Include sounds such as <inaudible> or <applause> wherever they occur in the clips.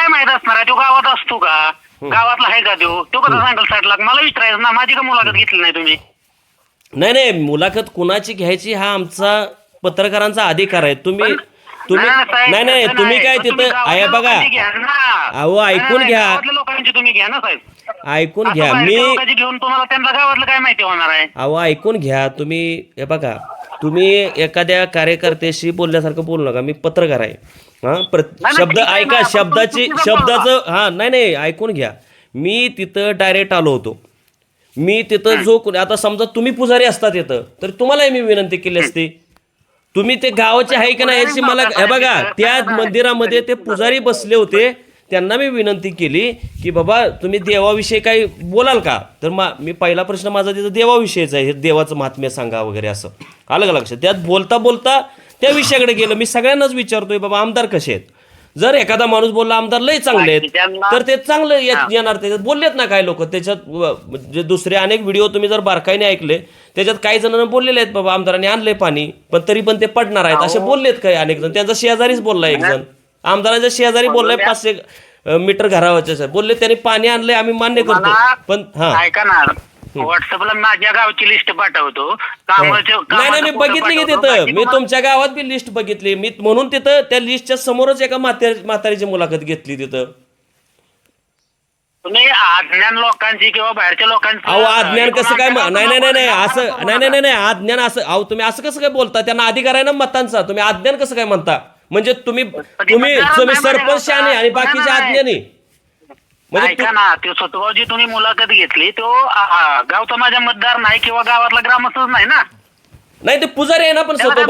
काय माहीत असणार आहे? तो गावात असतो का? गावातला आहे का तो? तो कसा सांगाल साठ लाख मला विचारायचं ना माझी का मुलाखत घेतली नाही तुम्ही? नाही नाही मुलाखत कुणाची घ्यायची हा आमचा पत्रकारांचा अधिकार आहे. तुम्ही तुम्ही नाही, नाही तुम्ही. काय तिथं आहे बघा. अहो, ऐकून घ्या. लोकांची तुम्ही घ्या ना साहेब. ऐकून घ्या. मी घेऊन तुम्हाला त्यांना गावातलं काय माहिती होणार आहे? अहो ऐकून घ्या. तुम्ही हे बघा. तुम्ही एखाद्या कार्यकर्त्याशी बोलल्यासारखं बोलू नका. मी पत्रकार आहे. हा प्र शब्द ऐका शब्दाची. शब्दाचं हा नाही नाही ऐकून घ्या. मी तिथं डायरेक्ट आलो होतो. मी तिथं जो कोणी आता समजा तुम्ही पुजारी असतात तिथं तर तुम्हालाही मी विनंती केली असती. तुम्ही ते गावाचे आहे का नाही याची मला हे बघा त्या मंदिरामध्ये ते पुजारी बसले होते. त्यांना मी विनंती केली की बाबा तुम्ही देवाविषयी काही बोलाल का? तर मा मी पहिला प्रश्न माझा तिथं देवाविषयीचा आहे. हे देवाचं महात्म्य सांगा वगैरे असं. आलं का लक्षात त्यात बोलता बोलता त्या विषयाकडे गेलं. मी सगळ्यांनाच विचारतोय बाबा आमदार कसे आहेत? जर एखादा माणूस बोलला आमदार लय चांगले आहेत. तर ते चांगलं येणार. त्याच्यात बोललेत ना काय लोक. त्याच्यात जे दुसरे अनेक व्हिडिओ तुम्ही जर बारकाईने ऐकले त्याच्यात काही जणांना बोललेले आहेत बाबा आमदारांनी आणले पाणी पण तरी पण ते पडणार आहेत. असे बोललेत काही अनेक जण. त्यांचा शेजारीच बोलला एक जण. आमदारांच्या शेजारी बोललाय पाचशे मीटर घरावरच्या बोलले त्यांनी पाणी आणलंय आम्ही मान्य करतो. पण हा. ऐका ना व्हॉट्सअपला माझ्या गावची लिस्ट पाठवतो. नाही नाही मी बघितली की तिथं. मी तुमच्या गावात बी लिस्ट बघितली. मी म्हणून तिथं त्या लिस्टच्या समोरच एका म्हातारी म्हातारीची मुलाखत घेतली तिथं. तुम्ही अज्ञान लोकांची किंवा बाहेरच्या लोकांची अहो अज्ञान कसं काय नाही नाही नाही नाही असं नाही नाही नाही नाही अज्ञान असं अहो तुम्ही असं कसं काय बोलता? त्यांना अधिकार आहे ना मतांचा. तुम्ही अज्ञान कसं काय म्हणता? म्हणजे तुम्ही तुम्ही तुम्ही सरपंच शहाणे आणि बाकीचे अज्ञानी म्हणजे ऐका ना तो सतुभाऊजी तुम्ही मुलाखत घेतली तो आ, आ, गावचा माझा मतदार नाही किंवा गावातला ग्रामस्थच नाही ना. नाही ते पुजारी आहे ना पण स्वतः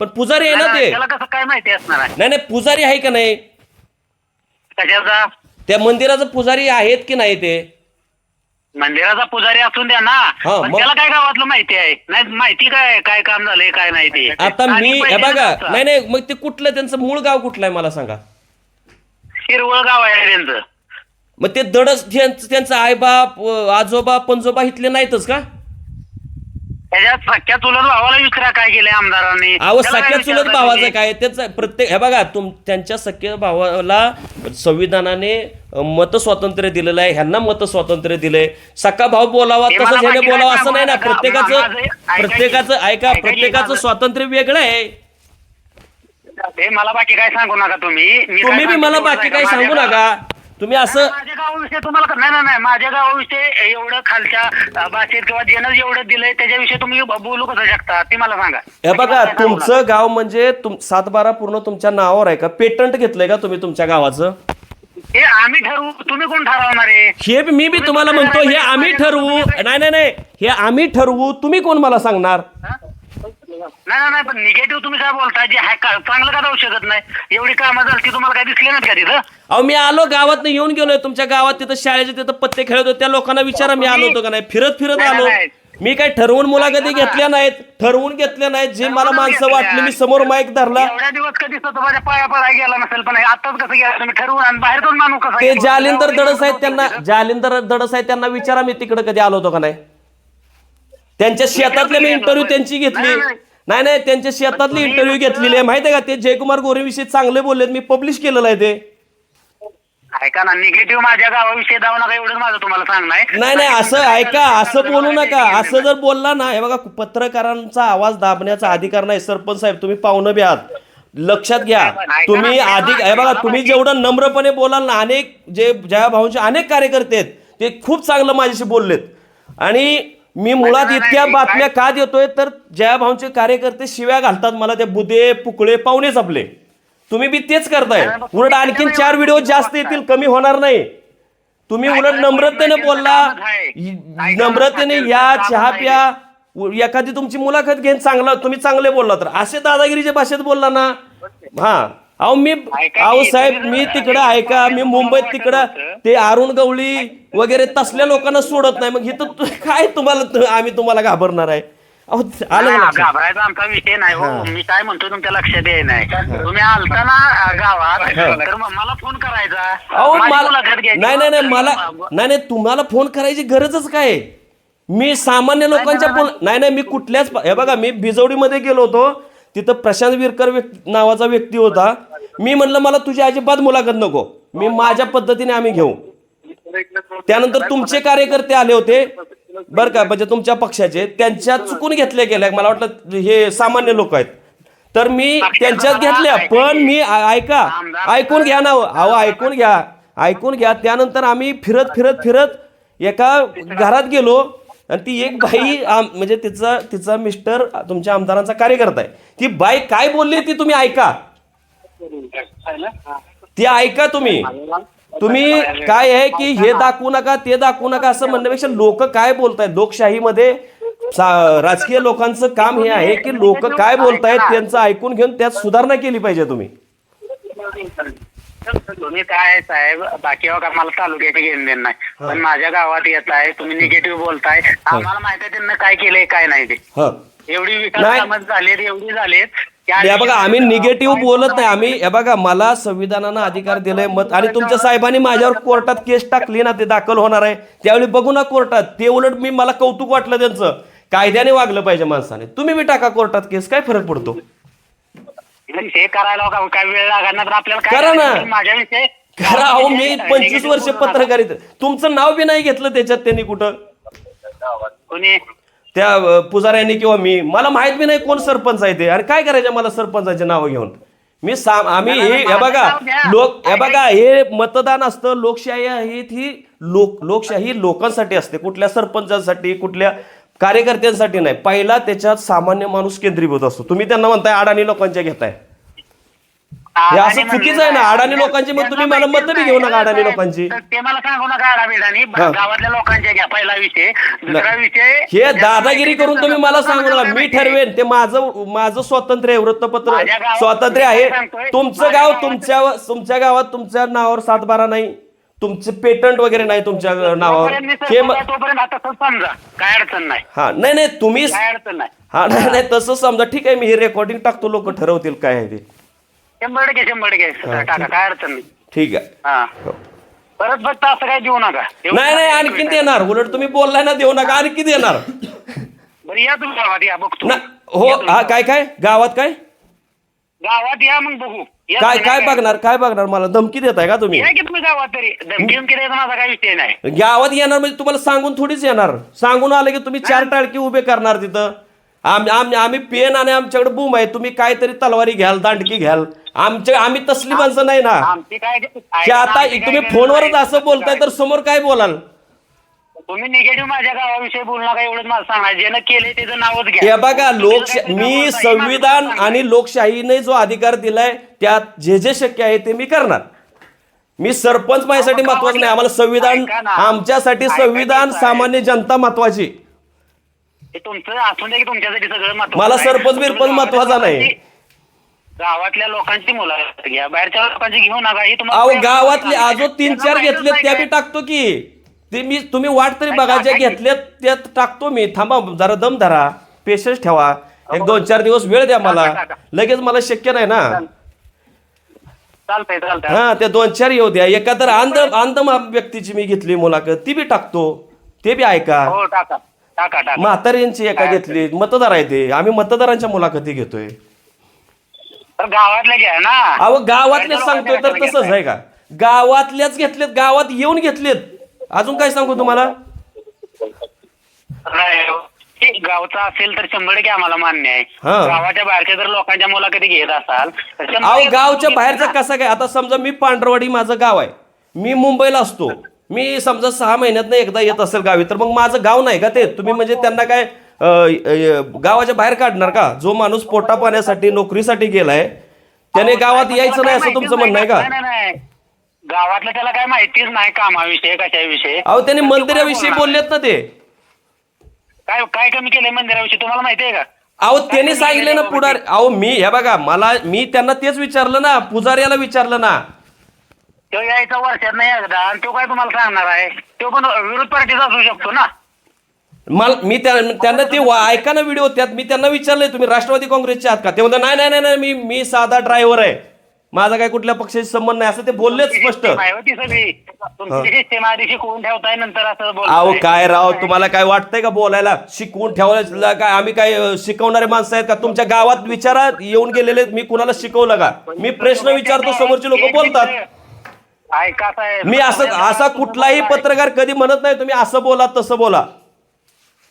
पण पुजारी आहे ना ते. त्याला कसं काय माहिती असणार आहे? नाही नाही पुजारी आहे का नाही? त्या मंदिराचं पुजारी आहेत की नाही ते? मंदिराचा पुजारी असून द्या ना. हा, पण मग- त्याला काय गावातलं माहिती आहे? नाही माहिती काय काय काम झालंय काय नाही ते? आता आणि मी हे पैसे बघा. नाही नाही मग ते कुठलं त्यांचं मूळ गाव कुठलं आहे मला सांगा. शिरवळ गाव आहे त्यांचं. मग ते दडच त्यांचं त्यांचं आईबाप आजोबा पंजोबा इथले नाहीतच का? त्याच्यात सख्या चुलत भावाला विचारा काय केलंय आमदारांनी. अहो त्याला काय सख्या चुलत विचारता भावाचं तुम्ही? काय? त्याचं प्रत्येक हे बघा तुम त्यांच्या सख्या भावाला संविधानाने अं, मत स्वातंत्र्य दिलेलं आहे. ह्यांना मत स्वातंत्र्य दिलंय. सख्खा भाऊ बोलावा हे तसंच ह्याने बाकी बोलावं काय असं नाही ना. सांगू नका. प्रत्येकाचं माझं- ऐका की- प्रत्येकाचं ऐका ऐका की प्रत्येकाचं माझं- स्वातंत्र्य वेगळं आहे. हे मला बाकी काय सांगू नका तुम्ही. मी काय तुम्ही बी सांगतो मला बाकी माझ्या सांगू नका. तुम्ही असं माझ्या गावाविषयी तुम्हाला नाही नाही नाही. माझ्या गावाविषयी एवढं खालच्या भाषेत किंवा ज्यानं एवढं दिलंय त्याच्याविषयी तुम्ही ब- बोलू कसं शकता? ते मला सांगा. हे बघा. तुमचं गाव म्हणजे तुम सातबारा पूर्ण तुमच्या नावावर आहे का? पेटंट घेतलंय का तुम्ही तुमच्या गावाचं? हे आम्ही ठरवू. तुम्ही कोण ठरवणार आहे? हे बी- मी बी तुम्हाला म्हणतो हे आम्ही ठरवू. नाही नाही नाही. हे आम्ही ठरवू. तुम्ही कोण मला सांगणार? हा? नाही नाही, नाही पण निगेटिव्ह तुम्ही काय बोलता जे आहे का चांगलं का जाऊ शकत नाही? एवढी कामं झाली ती तुम्हाला काय दिसली नाहीत का तिथं? अहो मी आलो गावात येऊन गेलोय. तुमच्या गावात तिथं शाळेचे तिथं पत्ते खेळत होते. त्या लोकांना विचारा मी आलो होतो का नाही? फिरत फिरत नाही, आलो. नाही. मी काय ठरवून मुलाखती घेतल्या नाहीत. ठरवून घेतल्या नाहीत. जे मला माणसं वाटली मी समोर माईक धरला. एवढ्या दिवस कधी माझ्या पाया पडाय गेला नसेल पण हे आताच कसं गेला? तुम्ही ठरवून आणि बाहेर जाऊन माणूस कसं ते गेला? जालिंदर दडस आहेत त्यांना जालिंदर दडस आहेत त्यांना विचारा मी तिकडे कधी आलो होतो का नाही? त्यांच्या शेतातले मी इंटरव्ह्यू त्यांची घेतली. नाही, नाही. नाही नाही त्यांच्या शेतातली इंटरव्ह्यू घेतलेली आहे. माहिती आहे का? ते जयकुमार गोरे विषयी चांगले बोललेत मी पब्लिश केलेलं आहे ते. ऐका ना निगेटिव्ह माझ्या गावाविषयी जाऊ नका एवढंच माझं तुम्हाला सांगणं आहे. नाही नाही असं ऐका असं बोलू नका. असं जर बोलला ना हे बघा पत्रकारांचा आवाज दाबण्याचा अधिकार नाही. सरपंच साहेब तुम्ही पाहुणं बी आहात. लक्षात घ्या. तुम्ही अधिक हे बघा तुम्ही जेवढं नम्रपणे बोलाल ना अनेक जे जया भाऊंचे अनेक कार्यकर्ते आहेत ते खूप चांगलं माझ्याशी बोललेत. आणि मी मुळात इतक्या बातम्या का देतोय? तर जया भाऊंचे कार्यकर्ते शिव्या घालतात मला ते बुदे पुकळे पाहुणेच आपले तुम्ही बी तेच करताय. उलट आणखीन चार व्हिडिओ जास्त येतील कमी होणार नाही. तुम्ही उलट नम्रतेने बोलला. नम्रतेने या चहा प्या एखादी तुमची मुलाखत घेऊन चांगला तुम्ही चांगले बोलला तर असे दादागिरीच्या भाषेत बोलला ना. हा. अहो मी अहो साहेब मी तिकडं ऐका मी मुंबईत तिकडं ते अरुण गवळी वगैरे तसल्या लोकांना सोडत नाही. मग इथं तु- काय तुम्हाला आम्ही तुम्हाला घाबरणार आहे? अहो आलं? घाबरायचा आमचा विषय नाही हो. मी काय म्हणतो तुमच्या लक्षात येत नाही. तुम्ही आलता ना गावात. तर मला फोन करायचा. अहो मला. नाही नाही नाही मला नाही नाही तुम्हाला फोन करायची गरजच काय? मी सामान्य लोकांच्या फोन नाही नाही मी कुठल्याच हे बघा मी बिजवडीमध्ये गेलो होतो. तिथं प्रशांत विरकर व्यक्ती नावाचा व्यक्ती होता. मी म्हणलं मला तुझी अजिबात मुलाखत नको. मी माझ्या पद्धतीने आम्ही घेऊ. त्यानंतर तुमचे कार्यकर्ते आले होते. बरं का म्हणजे तुमच्या पक्षाचे. त्यांच्या चुकून घेतल्या गेल्या मला वाटलं हे सामान्य लोक आहेत. तर मी त्यांच्यात घेतल्या. पण मी ऐका ऐकून घ्या ना हो. अहो ऐकून घ्या. ऐकून घ्या. त्यानंतर आम्ही फिरत फिरत फिरत एका घरात गेलो. आणि ती एक बाई म्हणजे तिचा तिचा मिस्टर तुमच्या आमदारांचा कार्यकर्ता आहे. ती बाई काय बोलली ती तुम्ही ऐका. ती ऐका तुम्ही. तुम्ही काय आहे की हे दाखवू नका ते दाखवू नका असं म्हणण्यापेक्षा लोक काय बोलतायत? लोकशाहीमध्ये राजकीय लोकांचं काम हे आहे की लोक काय बोलतायत त्यांचं ऐकून घेऊन त्यात सुधारणा केली पाहिजे तुम्ही. तुम्ही काय साहेब? बाकी का मला तालुक्याचे घेऊन देण नाही. पण माझ्या गावात येत आहे तुम्ही निगेटिव्ह बोलताय. आम्हाला माहिती आहे त्यांना काय केलंय काय नाही ते. एवढी विकास. कामं झालेत एवढी झालेत. हे बघा आम्ही निगेटिव्ह बोलत नाही. आम्ही हे बघा मला संविधानानं अधिकार दिलाय मत आणि तुमच्या साहेबांनी माझ्यावर कोर्टात केस टाकली ना ते दाखल होणार आहे. त्यावेळी बघू ना कोर्टात ते उलट मी मला कौतुक वाटलं त्यांचं. कायद्याने वागलं पाहिजे माणसाने. तुम्ही बी टाका कोर्टात केस काय फरक पडतो? ते करायला का- काय वेळ लागणार तर आपल्याला काय करा ना. माझ्याविषयी खरं अहो मी पंचवीस वर्ष. पत्रकारित तुमचं नाव बी नाही घेतलं त्याच्यात त्यांनी कुठं? त्या पुजाऱ्यांनी किंवा मी मला माहीत बी नाही कोण सरपंच आहे ते. आणि काय करायचं मला सरपंचाचे नाव घेऊन? मी साम आम्ही हे हे बघा लोक हे बघा हे मतदान असतं लोकशाही आहे ही लोक लोकशाही लोकांसाठी असते. कुठल्या सरपंचांसाठी कुठल्या कार्यकर्त्यांसाठी नाही. पहिला त्याच्यात सामान्य माणूस केंद्रीभूत असतो. तुम्ही त्यांना म्हणताय अडाणी लोकांच्या घेताय. हे असं अडाणी चुकीचं आहे ना. म्हणलं अडाणी लोकांची मग तुम्ही मला मतं बी घेऊ नका अडाणी लोकांची. तर ते मला सांगू नका अडाबिडानी हा. गावातल्या लोकांच्या घ्या पहिला विषय. दुसरा नाही. विषय हे दादागिरी करून तुम्ही मला सांगू नका मी ठरवेन ते माझं माझं स्वातंत्र्य आहे वृत्तपत्र माझ्या गावात स्वातंत्र्य मी आहे सांगतोय, तुमचं माझ्या गाव गावात- तुमच्या तुमच्या गावात तुमच्या नावावर सातबारा नाही तुमचे पेटंट वगैरे नाही तुमच्या नावावर. मी हे म- सरपंच आहे, तोपर्यंत आता तसं समजा काय अडचण नाही. हा नाही नाही तुम्ही काय अडचण नाही. हा नाही नाही तसं समजा ठीक आहे मी हे रेकॉर्डिंग टाकतो लोक ठरवतील काय आहे ते. शंभर टक्के शंभर टक्के. टाका काय अडचण नाही. ठीक आहे. हा. परत फक्त असं काय देऊ नका. नाही नाही आणखीन देणार. उलट तुम्ही बोललाय ना देऊ नका आणखी देणार. बरं या तुम्ही गावात या बघतो. ना हो या तुम्ही हा काय काय? गावात काय? गावात या मग बघू. या काय तुम्ही काय बघणार काय बघणार? मला धमकी देताय का तुम्ही? या की तुम्ही गावात तरी. धमकी धमकी द्यायचा माझा काही विषय नाही. गावात येणार म्हणजे तुम्हाला सांगून थोडीच येणार. सांगून आलं की तुम्ही चार टाळकी उभे करणार तिथं. आम आम- आम्ही पेन आणि आमच्याकडे बूम आहे. तुम्ही काहीतरी तलवारी घ्याल दांडकी घ्याल. आमच्या आम्ही तसली माणसं नाही ना आमची काय की आता आमची काय तुम्ही गरज फोनवरच नाही. असं बोलताय तर समोर काय बोलाल तुम्ही निगेटिव्ह माझ्या गावाविषयी बोलू नका एवढंच मला सांगा ज्यानं केले त्याचं नावच घ्या हे बघा तुम्ही काय मी बोलताय, संविधान आणि लोकशाहीने जो अधिकार दिलाय त्यात जे जे शक्य आहे ते मी करणार मी सरपंच माझ्यासाठी अहो, महत्वाचं नाही आम्हाला संविधान ऐका ना. आमच्यासाठी ऐका संविधान? सामान्य जनता महत्वाची हे तुमचं असून की तुमच्यासाठी सगळं महत्वाचं मला आहे. सरपंच बिरपंच तुम्ही महत्त्वाचा नाही. गावातल्या लोकांची मुलं घ्या. बाहेरच्या लोकांची घेऊ नका. हे तुम्हाला अहो गावातले आजो तीन त्यांना चार माहीतच घेतलेत नाही त्या काय. बी टाकतो की. ते मी तुम्ही वाट तरी काय बघा टाकायची? घेतल्यात त्यात टाकतो मी. थांबा जरा दम धरा. पेशन्स ठेवा. एक दोन चार दिवस वेळ द्या मला. टाका. लगेच मला शक्य नाही ना. चालतंय चालतंय हा त्या दोन चार येऊ द्या. एका तर अंध अंध मा- व्यक्तीची मी घेतली मुलाखत. ती बी टाकतो. ते बी ऐका. हो टाका. टाका टाका. म्हाताऱ्यांची एका घेतली. मतदार आहे ते. आम्ही मतदारांच्या मुलाखती घेतोय. तर गावातल्या घ्या ना. अहो गावातलेच बाहेरच्या सांगतोय तर तसंच आहे का? गावातल्याच घेतलेत गावात येऊन घेतलेत. अजून काय सांगू तुम्हाला? नाही, गावचा असेल तर शंभर टक्के आम्हाला मान्य आहे. हा. गावाच्या बाहेरच्या जर लोकांच्या मुलाखती घेत असाल तर शंभर अहो टक्के गावच्या बाहेरचं. कसं काय? आता समजा मी पांढरवाडी माझं गाव आहे. मी मुंबईला असतो. मी समजा सहा महिन्यात एकदा येत असेल गावी तर मग माझं गाव नाही का ते? तुम्ही म्हणजे त्यांना काय गावाच्या बाहेर काढणार का? जो माणूस पोटा पाण्यासाठी नोकरीसाठी गेलाय त्याने गावात यायचं नाही असं तुमचं म्हणणं आहे का. गावातलं त्याला काय माहितीच नाही कामाविषयी कशाविषयी. अहो त्यांनी मंदिराविषयी बोललेत ना ते. काय काय कमी केलंय मंदिराविषयी? तुम्हाला माहिती आहे का? अहो त्यांनी सांगितलं ना पुढार. अहो मी हे बघा मला मी त्यांना तेच विचारलं ना पुजाऱ्याला विचारलं ना. तो यायचा वर्षात नाही एकदा आणि तो काय तुम्हाला सांगणार आहे? तो पण विरोध पार्टीचा असू शकतो ना. मला मी त्या- त्यांना ते वा- ऐका ना व्हिडिओ त्यात मी त्यांना विचारलंय तुम्ही राष्ट्रवादी काँग्रेसचे आहात का? ते म्हणतात नाही नाही नाही नाही मी मी साधा ड्रायव्हर आहे. माझा काय कुठल्या पक्षाशी संबंध नाही. असं ते बोललेच स्पष्ट. अहो काय राव तुम्हाला काय वाटतंय का बोलायला? शिकवून ठेवायला काय आम्ही काय शिकवणारे माणसं आहेत का? तुमच्या गावात विचारा येऊन गेलेले मी कुणाला शिकवलं का? मी प्रश्न विचारतो समोरचे लोक बोलतात. मी असं असा कुठलाही पत्रकार कधी म्हणत नाही तुम्ही असं बोला तसं बोला.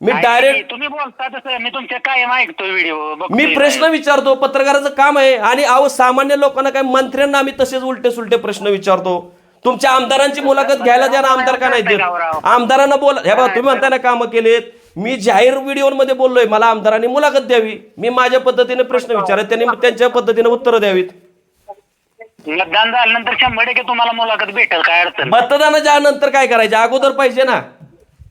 मी ऐका की, डायरेक्ट तुम्ही बोलता तसं. मी तुमच्या कायम ऐकतो व्हिडिओ मी प्रश्न विचारतो पत्रकाराचं काम आहे. आणि अहो सामान्य लोकांना काय मंत्र्यांना आम्ही तसेच उलटे सुलटे प्रश्न विचारतो. तुमच्या आमदारांची मुलाखत घ्यायला द्या ना आमदार का नाही देत? आमदारांना बोला हे बघा तुम्ही म्हणताय ना कामं केलेत. मी जाहीर व्हिडिओमध्ये बोललोय मला आमदारांनी मुलाखत द्यावी. मी माझ्या पद्धतीने प्रश्न विचारत त्यांनी त्यांच्या पद्धतीने उत्तरं द्यावीत. मतदान झाल्यानंतर शंभर टक्के तुम्हाला मुलाखत भेटेल काय अडचण नाही. मतदानाच्या नंतर काय करायचे अगोदर पाहिजे ना.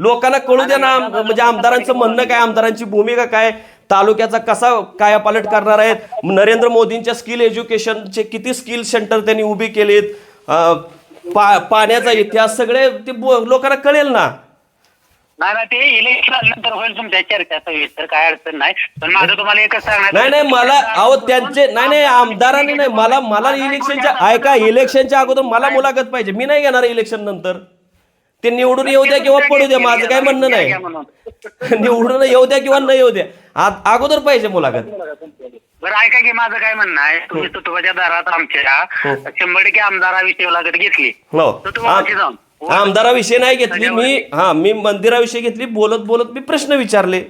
लोकांना कळू द्या ना म्हणजे आमदारांचं म्हणणं काय आमदारांची भूमिका काय तालुक्याचा कसा कायापालट करणार आहेत? नरेंद्र मोदींच्या स्किल एज्युकेशनचे किती स्किल सेंटर त्यांनी उभी केलीत? पा पाण्याचा इतिहास सगळे ते लोकांना कळेल ना. नाही ना ते इलेक्शन नंतर होईल तुमच्या चर्चा सविस्तर काय अडचण नाही. पण माझं तुम्हाला एकच सांगणार नाही नाही मला अहो त्यांचे नाही नाही आमदारांनी नाही मला मला इलेक्शनच्या ऐका इलेक्शनच्या अगोदर मला मुलाखत पाहिजे. मी नाही घेणार इलेक्शन नंतर. ते निवडून येऊ द्या किंवा पडू द्या माझं काय म्हणणं नाही. <laughs> निवडून येऊ द्या किंवा नाही येऊ द्या. अगोदर पाहिजे मुलाखत. बरं ऐका की माझं काय म्हणणं आहे? तुम्ही तुतुबाच्या दारात आमच्या हो. शंभर टक्के आमदाराविषयी मुलाखत घेतली. हो. जाऊन. आमदाराविषयी नाही घेतली मी हा मी मंदिराविषयी घेतली बोलत बोलत मी प्रश्न विचारले.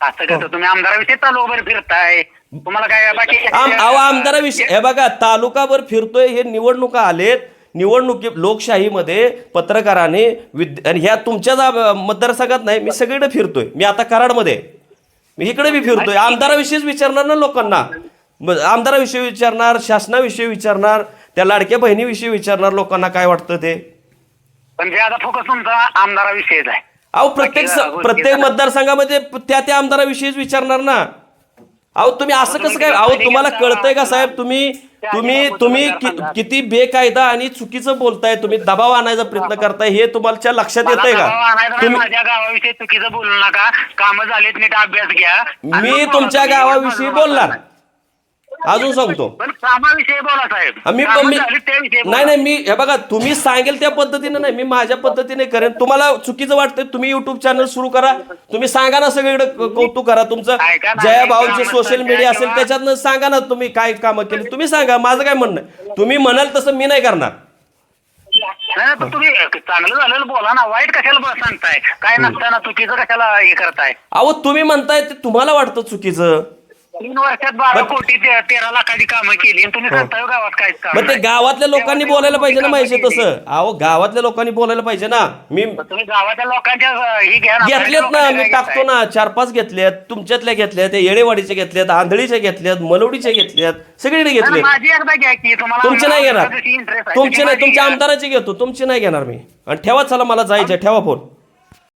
असं कसं तुम्ही आमदाराविषयी तालुकाभर फिरताय? तुम्हाला काय बाकी आमदाराविषयी हे बघा तालुकाभर फिरतोय हे निवडणुका आलेत. निवडणुकी लोकशाहीमध्ये पत्रकाराने विद आणि ह्या तुमच्या जा- मतदारसंघात नाही मी सगळीकडे फिरतोय. मी आता कराडमध्ये. मी इकडे बी फिरतोय. आमदाराविषयीच विचारणार ना लोकांना. आमदाराविषयी विचारणार शासनाविषयी विचारणार त्या लाडक्या बहिणीविषयी विचारणार लोकांना काय वाटतं ते. पण जे आता फोकस तुमचा आमदाराविषयीच आहे. अहो प्रत्येक प्रत्येक मतदारसंघामध्ये त्या त्या आमदाराविषयीच विचारणार ना. अहो तुम्ही असं कसं काय अहो तुम्हाला कळतंय का साहेब तुम्ही तुम्ही तुम्ही कि- किती बेकायदा आणि चुकीचं बोलताय तुम्ही. दबाव आणायचा प्रयत्न करताय. हे तुम्हाला लक्षात मला येतंय दबाव का आणायचा नाही, तुम्ही माझ्या गावाविषयी चुकीचं बोलू नका. कामं झालीत नीट अभ्यास घ्या. आणि मी मग तुमच्या. गावाविषयी बोलणार. अजून सांगतो. पण कामाविषयी बोला साहेब. मी कामं मी झालीत त्याविषयी बोला. नाही नाही मी हे बघा तुम्ही सांगेल त्या पद्धतीने नाही मी माझ्या पद्धतीने करेन. तुम्हाला चुकीचं वाटतंय तुम्ही युट्यूब चॅनल सुरू करा. तुम्ही सांगा ना सगळीकडे क- कौतुक करा. तुमचं ऐका ना, जया ऐका भाऊंचे ना, सोशल मीडिया असेल किंवा- त्याच्यातनं सांगा ना तुम्ही काय कामं केली. तुम्ही सांगा माझं काय म्हणणं आहे? तुम्ही म्हणाल तसं मी नाही करणार. नाही, पण तुम्ही चांगलं झालेलं बोला ना. वाईट कशाला ब- सांगताय? काय नसताना चुकीचं कशाला हे करताय? अहो तुम्ही म्हणताय ते तुम्हाला वाटतं चुकीचं. तीन वर्षात बारा कोटी ते- तेरा लाखाची कामं केली आणि तुम्ही सांगताय हो गावात काहीच काम मग ते नाही. गावातल्या लोकांनी बोलायला पाहिजे ना माहिती तसं. अहो गावातल्या लोकांनी बोलायला पाहिजे ना. मी तुम्ही गावाच्या लोकांच्या अं, ही घ्या ना. घेतलेत ना. मी काय टाकतो? ना. चार पाच घेतल्यात तुमच्यातल्या घेतल्यात त्या येडेवाडीच्या घेतल्यात आंधळीच्या घेतल्यात मलवडीच्या घेतल्यात सगळीकडे नाही, घेतले माझी एकदा घ्या की. तुम्हाला तुमचे नाही घेणार. जशी interest आहे, तुमचे नाही. माझी तुमच्या घ्या. आमदाराचे घेतो. तुमचे नाही घेणार मी. आणि ठेवा चला मला जायचं ठेवा फोन